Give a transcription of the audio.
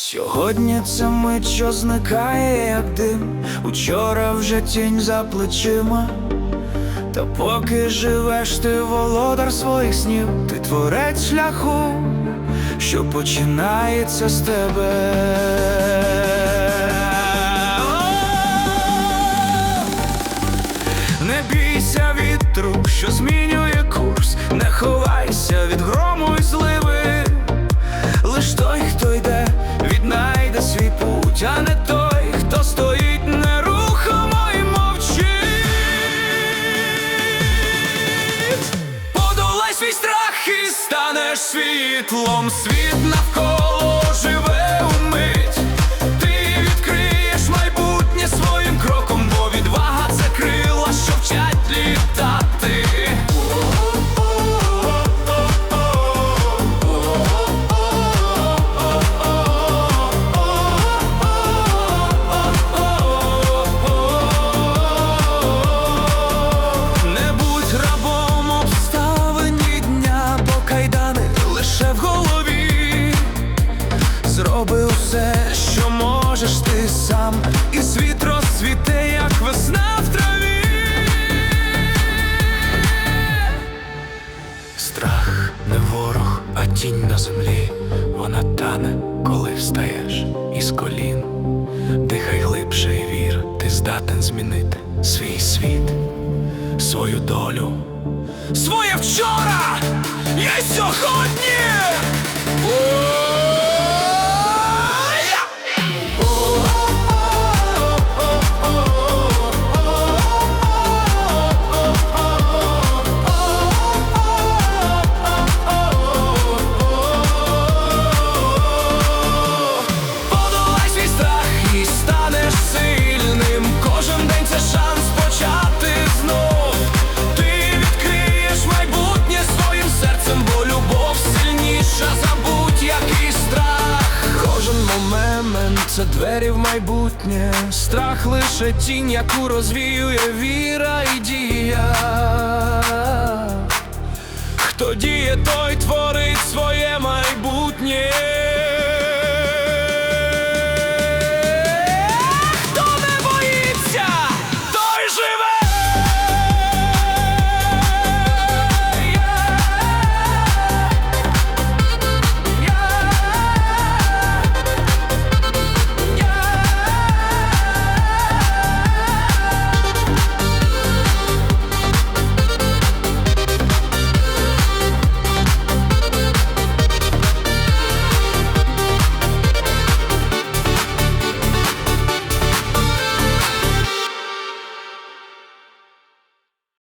Сьогодні це мить, що зникає, як дим. Учора вже тінь за плечима. Та поки живеш, ти володар своїх снів, ти творець шляху, що починається з тебе. Світлом, світ навколо Усе, що можеш ти сам, і світ розцвіте, як весна в траві. Страх не ворог, а тінь на землі. Вона тане, коли встаєш із колін. Дихай глибше і вір, ти здатен змінити свій світ, свою долю, своє вчора є сьогодні. Це двері в майбутнє. Страх лише тінь, яку розвіює віра і дія. Хто діє, той творить своє майбутнє.